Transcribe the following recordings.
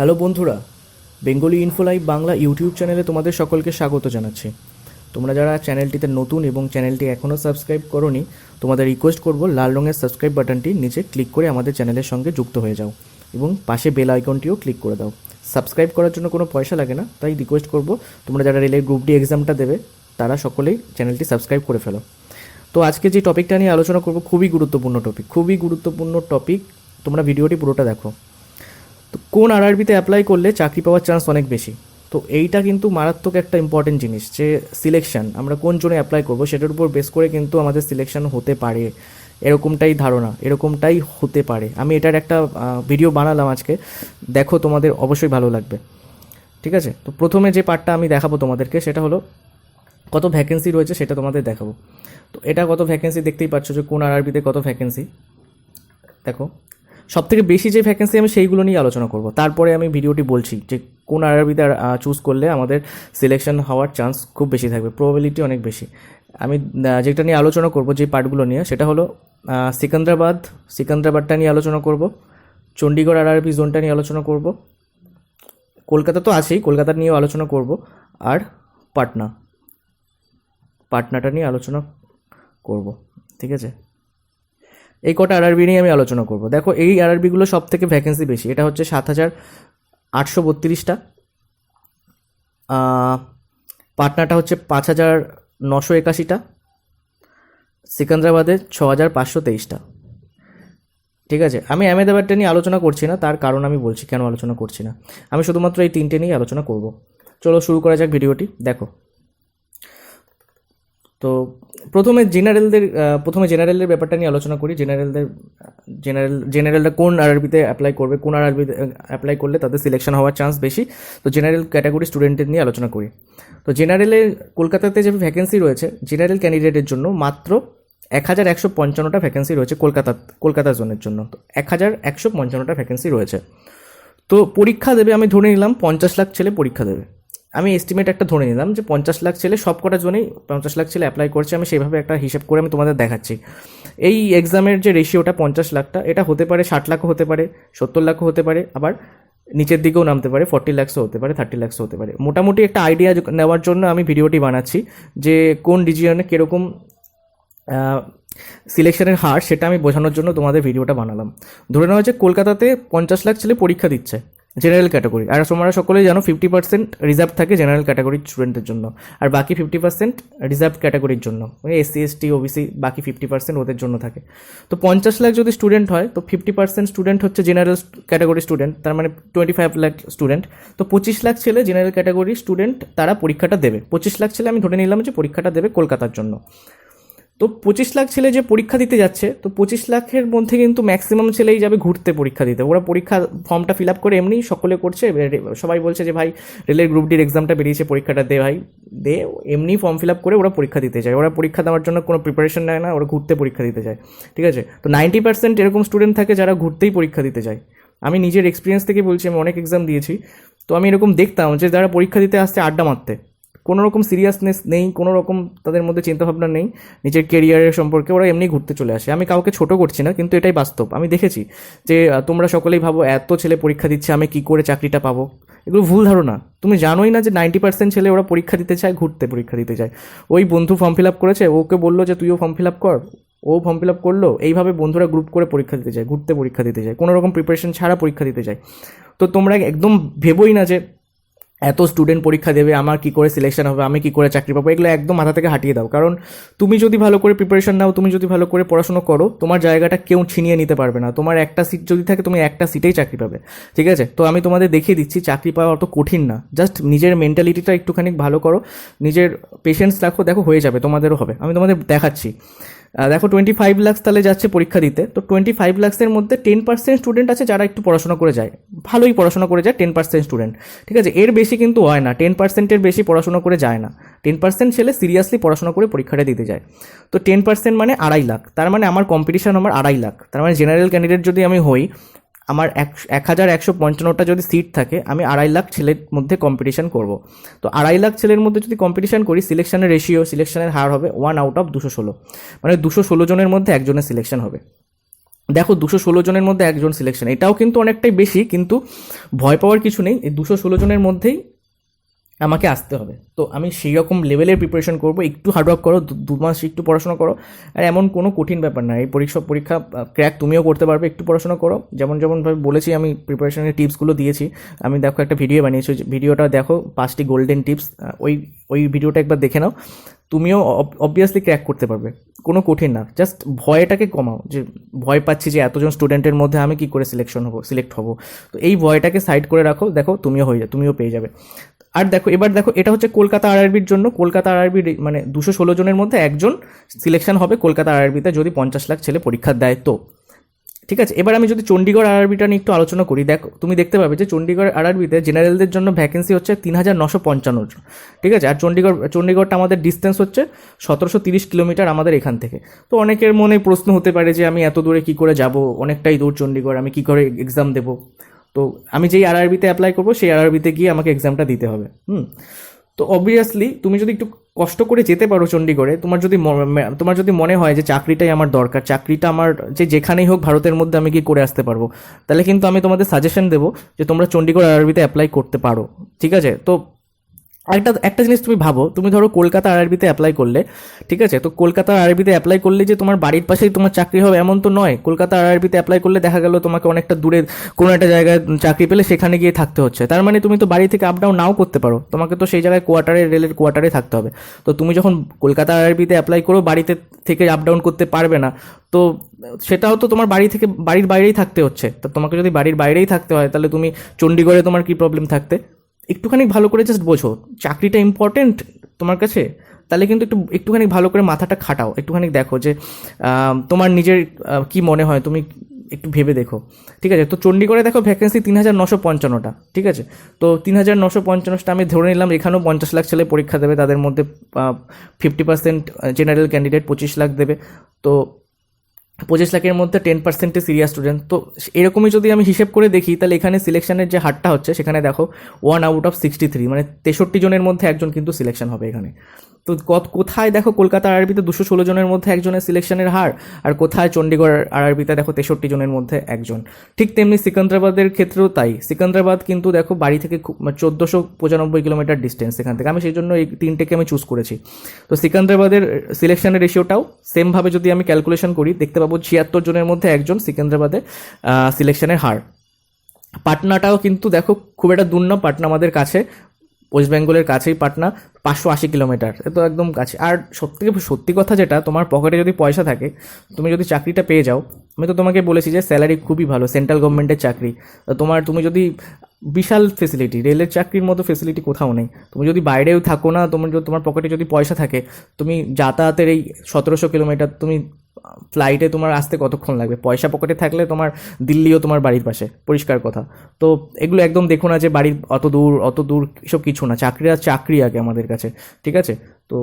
Hello বন্ধুরা, Bengali info live Bangla YouTube চ্যানেলে তোমাদের সকলকে স্বাগত জানাচ্ছি। তোমরা যারা চ্যানেলটিতে নতুন এবং চ্যানেলটি এখনও সাবস্ক্রাইব করনি, তোমাদের রিকোয়েস্ট করব লাল রঙের সাবস্ক্রাইব বাটনটি নিচে ক্লিক করে আমাদের চ্যানেলের সঙ্গে যুক্ত হয়ে যাও এবং পাশে বেল আইকনটিও ক্লিক করে দাও। সাবস্ক্রাইব করার জন্য কোনো পয়সা লাগে না, তাই রিকোয়েস্ট করব তোমরা যারা রেলের গ্রুপ ডি এক্সামটা দেবে, তারা সকলেই চ্যানেলটি সাবস্ক্রাইব করে ফেলো। তো আজকে যে টপিকটা নিয়ে আলোচনা করব, খুবই গুরুত্বপূর্ণ টপিক খুবই গুরুত্বপূর্ণ টপিক তোমরা ভিডিওটি পুরোটা দেখো। তো কোন আরআরবিতে অ্যাপ্লাই করলে চাকরি পাওয়ার চান্স অনেক বেশি? তো এইটা কিন্তু মারাত্মক একটা ইম্পর্টেন্ট জিনিস যে সিলেকশন আমরা কোন জন্য অ্যাপ্লাই করব সেটার উপর বেস করে কিন্তু আমাদের সিলেকশন হতে পারে। এরকমটাই ধারণা, এরকমটাই হতে পারে। আমি এটার একটা ভিডিও বানালাম আজকে। দেখো তোমাদের অবশ্যই ভালো লাগবে। ঠিক আছে? তো প্রথমে যে পার্টটা আমি দেখাবো তোমাদেরকে সেটা হলো কত ভ্যাকেন্সি রয়েছে সেটা তোমাদের দেখাবো। তো এটা কত ভ্যাকেন্সি দেখতেই পাচ্ছ যে কোন আরআরবিতে কত ভ্যাকেন্সি দেখো। সব থেকে বেশি যে ভ্যাকেন্সি আমি সেইগুলো নিয়ে আলোচনা করব। তারপরে আমি ভিডিওটি বলছি যে কোন আরআরবিতে চুজ করলে আমাদের সিলেকশন হওয়ার চান্স খুব বেশি থাকবে প্রবাবিলিটি অনেক বেশি। আমি যেটা নিয়ে আলোচনা করব, যে পার্টগুলো নিয়ে, সেটা হলো সিকান্দ্রাবাদ, সিকান্দ্রাবাদটা নিয়ে আলোচনা করব চণ্ডীগড় আর আরআরবি জোনটা নিয়ে আলোচনা করব, কলকাতা তো আছেই কলকাতা নিয়েও আলোচনা করব, আর পাটনা। পাটনাটা নিয়ে আলোচনা করব, ঠিক আছে? এই কটা আরআরবি নিয়ে আমি আলোচনা করব। দেখো, এই আরআরবিগুলো সব থেকে ভ্যাকেন্সি বেশি। এটা হচ্ছে সাত হাজার আটশো বত্রিশটা। পাটনাটা হচ্ছে পাঁচ হাজার নশো একাশিটা। সিকান্দ্রাবাদে ছ হাজার পাঁচশো তেইশটা। ঠিক আছে? আমি আহমেদাবাদটা নিয়ে আলোচনা করছি না, তার কারণ আমি বলছি, কেন আলোচনা করছি না। আমি শুধুমাত্র এই তিনটে নিয়ে আলোচনা করব। চলো শুরু করা যাক ভিডিওটি। দেখো তো প্রথমে জেনারেলদের প্রথমে জেনারেলের ব্যাপারটা নিয়ে আলোচনা করি। জেনারেলদের, জেনারেল জেনারেলরা কোন আরআরবিতে অ্যাপ্লাই করবে, কোন আরআরবিতে অ্যাপ্লাই করলে তাদের সিলেকশন হওয়ার চান্স বেশি। তো জেনারেল ক্যাটাগরি স্টুডেন্টের নিয়ে আলোচনা করি। তো জেনারেলের কলকাতাতে যে ভ্যাকেন্সি রয়েছে, জেনারেল ক্যান্ডিডেটের জন্য মাত্র এক হাজার একশো পঞ্চান্নটা ভ্যাকেন্সি রয়েছে কলকাতা কলকাতা জোনের জন্য। তো এক হাজার একশো পঞ্চান্নটা ভ্যাকেন্সি রয়েছে। তো পরীক্ষা দেবে, আমি ধরে নিলাম পঞ্চাশ লাখ ছেলে পরীক্ষা দেবে। আমি এস্টিমেট একটা ধরে নিলাম যে পঞ্চাশ লাখ ছেলে সব কটা জনেই পঞ্চাশ লাখ ছেলে অ্যাপ্লাই করছে, আমি সেইভাবে একটা হিসেব করে আমি তোমাদের দেখাচ্ছি। এই এক্সামের যে রেশিওটা পঞ্চাশ লাখটা, এটা হতে পারে ষাট লাখও হতে পারে, সত্তর লাখও হতে পারে, আবার নিচের দিকেও নামতে পারে ফর্টি ল্যাক্সও হতে পারে থার্টি ল্যাক্সও হতে পারে। মোটামুটি একটা আইডিয়া নেওয়ার জন্য আমি ভিডিওটি বানাচ্ছি যে কোন রিজিয়নে কীরকম সিলেকশনের হার, সেটা আমি বোঝানোর জন্য তোমাদের ভিডিওটা বানালাম। ধরে নেওয়া হচ্ছে কলকাতাতে পঞ্চাশ লাখ ছেলে পরীক্ষা দিচ্ছে। জেনারেল ক্যাটাগরি আর তোমরা সকলেই জানো ফিফটি পার্সেন্ট রিজার্ভ থাকে জেনারেল ক্যাটাগরির স্টুডেন্টের জন্য। আর বাকি ফিফটি পার্সেন্ট রিজার্ভ ক্যাটাগরির জন্য। এসসি এসটি ওবিসি বাকি ফিফটি পার্সেন্ট ওদের জন্য থাকে। তো পঞ্চাশ লাখ যদি স্টুডেন্ট হয়, তো ফিফটি পার্সেন্ট স্টুডেন্ট হচ্ছে জেনারেল ক্যাটাগরি স্টুডেন্ট তার মানে টোয়েন্টি ফাইভ লাখ স্টুডেন্ট তো পঁচিশ লাখ ছেলে জেনারেল ক্যাটাগরি স্টুডেন্ট তারা পরীক্ষাটা দেবে। পঁচিশ লাখ ছেলে আমি ধরে নিলাম যে পরীক্ষাটা দেবে কলকাতার জন্য। তো পঁচিশ লাখ ছেলে যে পরীক্ষা দিতে যাচ্ছে, তো পঁচিশ লাখের মধ্যে কিন্তু ম্যাক্সিমাম ছেলেই যাবে ঘুরতে পরীক্ষা দিতে। ওরা পরীক্ষা ফর্মটা ফিল আপ করে এমনি সকলে করছে সবাই বলছে যে, ভাই, রেলের গ্রুপ ডির এক্সামটা বেরিয়েছে, পরীক্ষাটা দে ভাই। দে এমনি ফর্ম ফিল আপ করে ওরা পরীক্ষা দিতে যায়। ওরা পরীক্ষা দেওয়ার জন্য কোনো প্রিপারেশন নেয় না, ওরা ঘুরতে পরীক্ষা দিতে যায়। ঠিক আছে? তো নাইনটি পার্সেন্ট এরকম স্টুডেন্ট থাকে যারা ঘুরতেই পরীক্ষা দিতে যায়। আমি নিজের এক্সপিরিয়েন্স থেকে বলছি, আমি অনেক এক্সাম দিয়েছি। তো আমি এরকম দেখতাম যে, যারা পরীক্ষা দিতে আসছে আড্ডা মারতে। কোনো রকম সিরিয়াসনেস নেই কোনো রকম তাদের মধ্যে চিন্তাভাবনা নেই, নিজের কেরিয়ারের সম্পর্কে ওরা এমনি ঘুরতে চলে আসে। আমি কাউকে ছোট করছি না, কিন্তু এটাই বাস্তব। আমি দেখেছি যে তোমরা সকলেই ভাবো, এত ছেলে পরীক্ষা দিচ্ছে, আমি কি করে চাকরিটা পাবো? এগুলো ভুল ধারণা। তুমি জানোই না যে নাইনটি পার্সেন্ট ছেলে ওরা পরীক্ষা দিতে চায়, ঘুরতে পরীক্ষা দিতে চায়। ওই বন্ধু ফর্ম ফিল আপ করেছে, ওকে বলল যে, তুইও ফর্ম ফিল আপ কর। ও ফর্ম ফিল আপ করল, এইভাবে বন্ধুরা গ্রুপ করে পরীক্ষা দিতে যায়, ঘুরতে পরীক্ষা দিতে যায় কোনো রকম প্রিপারেশন ছাড়া পরীক্ষা দিতে যায়। তো তোমরা একদম ভেবোই না যে এত স্টুডেন্ট পরীক্ষা দেবে, আমার কি করে সিলেকশন হবে, আমি কি করে চাকরি পাবো, এগুলো একদম মাথা থেকে হাঁটিয়ে দাও। কারণ তুমি যদি ভালো করে প্রিপারেশন নাও, তুমি যদি ভালো করে পড়াশোনা করো, তোমার জায়গাটা কেউ ছিনিয়ে নিতে পারবে না। তোমার একটা সিট যদি থাকে, তুমি একটা সিটেই চাকরি পাবে। ঠিক আছে? তো আমি তোমাদের দেখিয়ে দিচ্ছি, চাকরি পাওয়া অত কঠিন না। জাস্ট নিজের মেন্টালিটিটা একটুখানি ভালো করো, নিজের পেশেন্স রাখো, দেখো হয়ে যাবে, তোমাদেরও হবে। আমি তোমাদের দেখাচ্ছি। দেখো টোয়েন্টি ফাইভ লাক্স তাহলে যাচ্ছে পরীক্ষা দিতে। তো টোয়েন্টি ফাইভ লাক্সের মধ্যে টেন পার্সেন্ট স্টুডেন্ট আছে যারা একটু পড়াশোনা করে যায়। ভালোই পড়াশোনা করে যায় টেন পার্সেন্ট স্টুডেন্ট ঠিক আছে? এর বেশি কিন্তু হয় না। টেন পার্সেন্টের বেশি পড়াশোনা করে যায় না। টেন পার্সেন্ট ছেলে সিরিয়াসলি পড়াশোনা করে পরীক্ষাটা দিতে যায়। তো টেন পার্সেন্ট মানে আড়াই লাখ। তার মানে আমার কম্পিটিশন আমার আড়াই লাখ। তার মানে জেনারেল ক্যান্ডিডেট যদি আমি হই আমার এক এক হাজার একশো পঞ্চান্নটা যদি সিট থাকে, আমি আড়াই লাখ ছেলের মধ্যে কম্পিটিশান করব। তো আড়াই লাখ ছেলের মধ্যে যদি কম্পিটিশান করি সিলেকশনের রেশিও সিলেকশনের হার হবে ওয়ান আউট অফ দুশো ষোলো। মানে দুশো ষোলো জনের মধ্যে একজনের সিলেকশন হবে। দেখো দুশো ষোলো জনের মধ্যে একজন সিলেকশন এটাও কিন্তু অনেকটাই বেশি, কিন্তু ভয় পাওয়ার কিছু নেই। এই দুশো ষোলো জনের মধ্যেই আমাকে আসতে হবে। তো আমি সেই রকম লেভেলের প্রিপারেশন করব। একটু হার্ডওয়ার্ক করো, দু- মাস একটু পড়াশোনা করো। আর এমন কোনো কঠিন ব্যাপার না। এই পরীক্ষা পরীক্ষা ক্র্যাক তুমিও করতে পারবে, একটু পড়াশোনা করো। যেমন, যেমনভাবে বলেছি, আমি প্রিপারেশনের টিপসগুলো দিয়েছি। আমি দেখো একটা ভিডিও বানিয়েছি ভিডিওটা দেখো, পাঁচটি গোল্ডেন টিপস ওই ওই ভিডিওটা একবার দেখে নাও। তুমিও অবভিয়াসলি ক্র্যাক করতে পারবে। কোনো কঠিন না। জাস্ট ভয়টাকে কমাও, যে ভয় পাচ্ছি যে এতজন স্টুডেন্টের মধ্যে আমি কি করে সিলেকশন হব সিলেক্ট হব। তো এই ভয়টাকে সাইড করে রাখো, দেখো তুমিও হয়ে যাবে তুমিও পেয়ে যাবে। আর দেখো, এবার দেখো, এটা হচ্ছে কলকাতা আরআরবির জন্য। কলকাতা আরআরবি মানে দুশো ষোলো জনের মধ্যে একজন সিলেকশন হবে কলকাতা আরআরবিতে যদি পঞ্চাশ লাখ ছেলে পরীক্ষা দেয় তো। ঠিক আছে, এবার আমি যদি চণ্ডীগড় আরআরবিটা নিয়ে একটু আলোচনা করি। দেখো, তুমি দেখতে পাবে যে চণ্ডীগড় আরআরবিতে জেনারেলদের জন্য ভ্যাকেন্সি হচ্ছে তিন হাজার নশো পঞ্চান্ন জন। ঠিক আছে, আর চণ্ডীগড় চণ্ডীগড়টা আমাদের ডিস্টেন্স হচ্ছে সতেরোশো তিরিশ কিলোমিটার আমাদের এখান থেকে। তো অনেকের মনে প্রশ্ন হতে পারে যে আমি এত দূরে কি করে যাব? অনেকটাই দূর চণ্ডীগড় আমি কি করে এক্সাম দেবো? তো আমি যেই আরআরবিতে অ্যাপ্লাই করব, সেই আরআরবিতে গিয়ে আমাকে এক্সামটা দিতে হবে, হুম? তো অবভিয়াসলি তুমি যদি একটু কষ্ট করে যেতে পারো চণ্ডীগড়ে তোমার যদি তোমার যদি মনে হয় যে চাকরিটাই আমার দরকার, চাকরিটা আমার যে যেখানেই হোক ভারতের মধ্যে আমি কি করে আসতে পারব, তাহলে কিন্তু আমি তোমাদের সাজেশন দেবো যে তোমরা চণ্ডীগড় আরআরবিতে অ্যাপ্লাই করতে পারো, ঠিক আছে? তো একটা একটা জিনিস তুমি ভাবো, তুমি ধরো কলকাতা আরআরবিতে অ্যাপ্লাই করলে, ঠিক আছে? তো কলকাতা আরআরবিতে অ্যাপ্লাই করলে যে তোমার বাড়ির পাশেই তোমার চাকরি হবে এমন তো নয়। কলকাতা আরআরবিতে অ্যাপ্লাই করলে দেখা গেল তোমাকে অনেকটা দূরে কোনো একটা জায়গায় চাকরি পেলে সেখানে গিয়ে থাকতে হচ্ছে। তার মানে তুমি তো বাড়ি থেকে আপ ডাউন নাও করতে পারো। তোমাকে তো সেই জায়গায় কোয়ার্টারে রেলের কোয়ার্টারে থাকতে হবে। তো তুমি যখন কলকাতা আরআরবিতে অ্যাপ্লাই করো, বাড়িতে থেকে আপ ডাউন করতে পারবে না, তো সেটাও তো তোমার বাড়ি থেকে, বাড়ির বাইরেই থাকতে হচ্ছে। তো তোমাকে যদি বাড়ির বাইরেই থাকতে হয়, তাহলে তুমি চণ্ডীগড়ে তোমার কি প্রবলেম থাকতে? একটুখানি ভালো করে জাস্ট বোঝো, চাকরিটা ইম্পর্টেন্ট তোমার কাছে? তাহলে কিন্তু একটু, একটুখানি ভালো করে মাথাটা খাটাও, একটুখানি দেখো যে তোমার নিজের কি মনে হয়, তুমি একটু ভেবে দেখো। ঠিক আছে? তো চণ্ডীগড়ে দেখো ভ্যাকেন্সি তিন হাজার নশো পঞ্চান্নটা, ঠিক আছে? তো তিন হাজার নশো পঞ্চান্নটা আমি ধরে নিলাম, এখানেও পঞ্চাশ লাখ ছেলে পরীক্ষা দেবে, তাদের মধ্যে ফিফটি পার্সেন্ট জেনারেল ক্যান্ডিডেট পঁচিশ লাখ দেবে। তো পঁচিশ লাখের মধ্যে টেন পার্সেন্টে সিরিয়াস স্টুডেন্ট তো এরকমই যদি আমি হিসেব করে দেখি, তাহলে এখানে সিলেকশনের যে হারটা হচ্ছে, সেখানে দেখো one out of sixty three মানে তেষট্টি জনের মধ্যে একজন কিন্তু সিলেকশন হবে এখানে। তো কোথায় দেখো কলকাতা আরবিতে দুশো ষোলো জনের মধ্যে একজনের সিলেকশনের হার আর কোথায় চণ্ডীগড় আরবিতে দেখো তেষট্টি জনের মধ্যে একজন? ঠিক তেমনি সিকান্দ্রাবাদের ক্ষেত্রেও তাই। সিকান্দ্রাবাদ কিন্তু দেখো বাড়ি থেকে খুব চোদ্দোশো পঁচানব্বই কিলোমিটার ডিস্টেন্স এখান থেকে। আমি সেই জন্য এই তিনটেকে আমি চুজ করেছি। তো সিকান্দ্রাবাদের সিলেকশনের রেশিওটাও সেমভাবে যদি আমি ক্যালকুলেশন করি, দেখতে পাবো ছিয়াত্তর জনের মধ্যে একজন সিকান্দ্রাবাদে সিলেকশনের হার। পাটনাটাও কিন্তু দেখো খুব একটা দূর না পাটনা আমাদের কাছে ওয়েস্ট বেঙ্গলের কাছেই পাটনা, পাঁচশো আশি কিলোমিটার। এ তো একদম কাছে। আর সত্যি সত্যি কথা যেটা, তোমার পকেটে যদি পয়সা থাকে, তুমি যদি চাকরিটা পেয়ে যাও, আমি তো তোমাকে বলেছি যে স্যালারি খুবই ভালো সেন্ট্রাল গভর্নমেন্টের চাকরি। তোমার, তুমি যদি বিশাল ফেসিলিটি রেলের চাকরির মতো ফেসিলিটি কোথাও নেই, তুমি যদি বাইরেও থাকো না, তোমার তোমার পকেটে যদি পয়সা থাকে, তুমি যাতায়াতের এই সতেরোশো কিলোমিটার, তুমি ফ্লাইটে তোমার আসতে কতক্ষণ লাগবে? পয়সা পকেটে থাকলে তোমার দিল্লিও তোমার বাড়ির পাশে। পরিষ্কার কথা। তো এগুলো একদম দেখো না যে বাড়ির অত দূর অত দূর এসব কিছু না। চাকরি আর চাকরি আগে আমাদের কাছে, ঠিক আছে? তো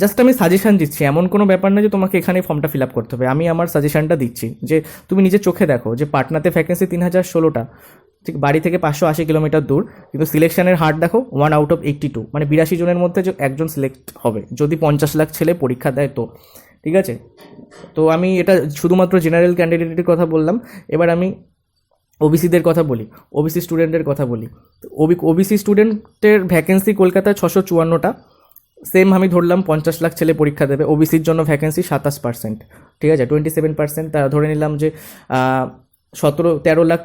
জাস্ট আমি সাজেশান দিচ্ছি। এমন কোনো ব্যাপার না যে তোমাকে এখানে ফর্মটা ফিল আপ করতে হবে। আমি আমার সাজেশানটা দিচ্ছি যে তুমি নিজে চোখে দেখো যে পাটনাতে ভ্যাকেন্সি তিন হাজার ষোলোটা। ঠিক, বাড়ি থেকে পাঁচশো আশি কিলোমিটার দূর। কিন্তু সিলেকশনের হার দেখো one out of eighty two মানে বিরাশি জনের মধ্যে একজন সিলেক্ট হবে। যদি পঞ্চাশ লাখ ছেলে পরীক্ষা দেয় তো। ঠিক আছে? তো আমি এটা শুধুমাত্র জেনারেল ক্যান্ডিডেটের কথা বললাম। এবার আমি ওবিসিদের কথা বলি ওবিসি স্টুডেন্টের কথা বলি। ওবি ওবিসি স্টুডেন্টের ভ্যাকেন্সি কলকাতায় ছশো চুয়ান্নটা। সেম আমি ধরলাম, পঞ্চাশ লাখ ছেলে পরীক্ষা দেবে। ওবিসির জন্য ভ্যাকেন্সি সাতাশ পার্সেন্ট ঠিক আছে? টোয়েন্টি সেভেন পার্সেন্ট ধরে নিলাম যে সতেরো, তেরো লাখ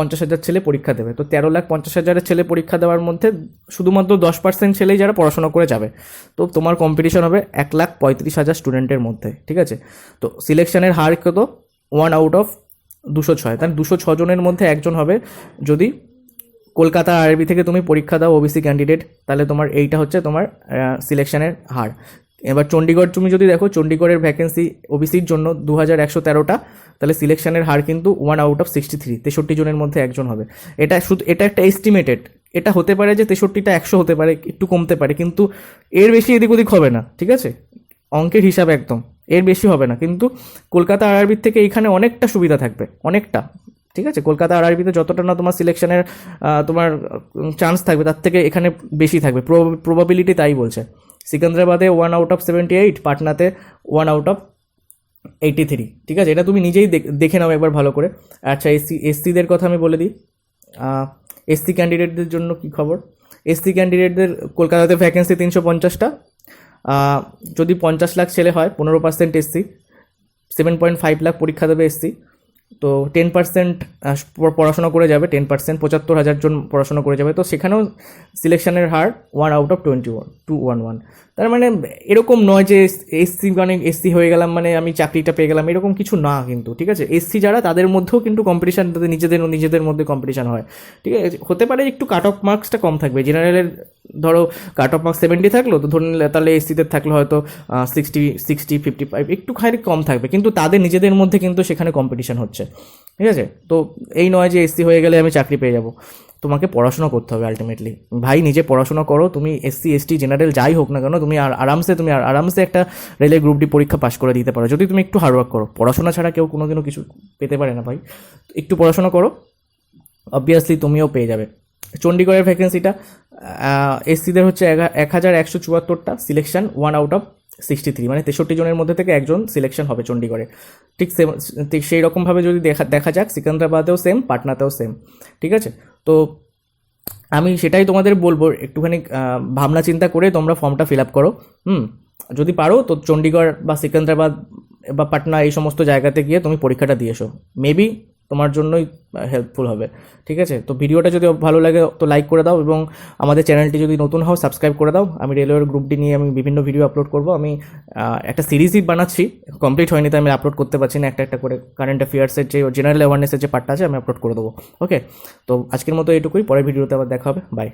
পঞ্চাশ হাজার ছেলে পরীক্ষা দেবে। তো তেরো লাখ পঞ্চাশ হাজারের ছেলে পরীক্ষা দেওয়ার মধ্যে শুধুমাত্র দশ পার্সেন্ট ছেলেই যারা পড়াশোনা করে যাবে। তো তোমার কম্পিটিশন হবে এক লাখ পঁয়ত্রিশ হাজার স্টুডেন্টের মধ্যে, ঠিক আছে? তো সিলেকশনের হার কত? ওয়ান আউট অফ দুশো ছয়। তাহলে দুশো ছজনের মধ্যে একজন হবে। যদি কলকাতা আরবি থেকে তুমি পরীক্ষা দাও ওবিসি ক্যান্ডিডেট তাহলে তোমার এইটা হচ্ছে তোমার সিলেকশনের হার। এবার চণ্ডীগড় তুমি যদি দেখো চণ্ডীগড়ের ভ্যাকেন্সি ওবিসির জন্য দু হাজার একশো তেরোটা, তাহলে সিলেকশনের হার কিন্তু one out of sixty three তেষট্টি জনের মধ্যে একজন হবে। এটা শুধু, এটা একটা এস্টিমেটেড এটা হতে পারে যে তেষট্টিটা একশো হতে পারে, একটু কমতে পারে, কিন্তু এর বেশি এদিক ওদিক হবে না, ঠিক আছে? অঙ্কের হিসাব একদম, এর বেশি হবে না, কিন্তু কলকাতা আরআরবির থেকে এখানে অনেকটা সুবিধা থাকবে, অনেকটা, ঠিক আছে? কলকাতা আরআরবিতে যতটা না তোমার সিলেকশনের তোমার চান্স থাকবে, তার থেকে এখানে বেশি থাকবে প্রবাবিলিটি তাই বলছে। সিকান্দ্রাবাদে one out of seventy eight পাটনাতে one out of eighty three ঠিক আছে? এটা তুমি নিজেই দেখ- নাও একবার ভালো করে। আচ্ছা এসসি এসসিদের কথা আমি বলে দিই। এসসি ক্যান্ডিডেটদের জন্য কি খবর? এসসি ক্যান্ডিডেটদের কলকাতাতে ভ্যাকেন্সি তিনশো পঞ্চাশটা। যদি পঞ্চাশ লাখ ছেলে হয়, পনেরো percent SC seven point five lakh পরীক্ষা দেবে এসসি তো টেন পার্সেন্ট পড়াশোনা করে যাবে টেন পার্সেন্ট পঁচাত্তর হাজার জন পড়াশোনা করে যাবে। তো সেখানেও সিলেকশনের হার one out of twenty one two one one তার মানে এরকম নয় যে এসসি মানে এসসি হয়ে গেলাম মানে আমি চাকরিটা পেয়ে গেলাম, এরকম কিছু না কিন্তু, ঠিক আছে? এসসি যারা, তাদের মধ্যেও কিন্তু কম্পিটিশান তাদের নিজেদের নিজেদের মধ্যে কম্পিটিশান হয়, ঠিক আছে? হতে পারে একটু কাট অফ মার্কসটা কম থাকবে জেনারেলের ধরো কাট অফ মার্কস সেভেন্টি থাকল, তো ধরুন তাহলে এসসিতে থাকল হয়তো সিক্সটি সিক্সটি ফিফটি ফাইভ একটু খানি কম থাকবে, কিন্তু তাদের নিজেদের মধ্যে কিন্তু সেখানে কম্পিটিশান হচ্ছে, ঠিক আছে? তো এই নয় যে এসসি হয়ে গেলে আমি চাকরি পেয়ে যাব। তোমাকে পড়াশোনা করতে হবে আলটিমেটলি ভাই, নিজে পড়াশোনা করো, তুমি এসসি এসটি জেনারেল যাই হোক না কেন, তুমি আর আরামসে, তুমি আর আরামসে একটা রেলের গ্রুপ ডি পরীক্ষা পাশ করে দিতে পারো। যদি তুমি একটু হার্ডওয়ার্ক করো, পড়াশোনা ছাড়া কেউ কোনোদিনও কিছু পেতে পারে না ভাই। একটু পড়াশোনা করো অবভিয়াসলি তুমিও পেয়ে যাবে। চণ্ডীগড়ের ভ্যাকেন্সিটা এসসিদের হচ্ছে এক হাজার একশো চুয়াত্তরটা selection one out of sixty three মানে তেষট্টি জনের মধ্যে থেকে একজন সিলেকশন হবে চণ্ডীগড়ে। ঠিক সেম ঠিক সেই রকমভাবে যদি দেখা দেখা যাক, সিকান্দ্রাবাদেও সেম পাটনাতেও সেম ঠিক আছে? তো আমি সেটাই তোমাদের বলব, একটুখানি ভাবনা চিন্তা করে তোমরা ফর্মটা ফিল আপ করো, হুম? যদি পারো, তো চণ্ডীগড় বা সিকান্দ্রাবাদ বা পাটনা এই সমস্ত জায়গাতে গিয়ে তুমি পরীক্ষাটা দিয়ে এসো। মেবি তোমার জন্যই হেল্পফুল হবে। ঠিক আছে? তো ভিডিওটা যদি ভালো লাগে, তো লাইক করে দাও এবং আমাদের চ্যানেলটি যদি নতুন হও সাবস্ক্রাইব করে দাও। আমি রেলওয়ের গ্রুপটি নিয়ে আমি বিভিন্ন ভিডিও আপলোড করব। আমি একটা সিরিজই বানাচ্ছি কমপ্লিট হয়নি তাই আমি আপলোড করতে পারছি না। একটা একটা করে কারেন্ট অ্যাফেয়ার্সের যে জেনারেল অ্যাওয়ারনেসের যে পার্টটা আছে, আমি আপলোড করে দেবো। ওকে তো আজকের মতো এটুকুই পরের ভিডিওতে আবার দেখা হবে। বাই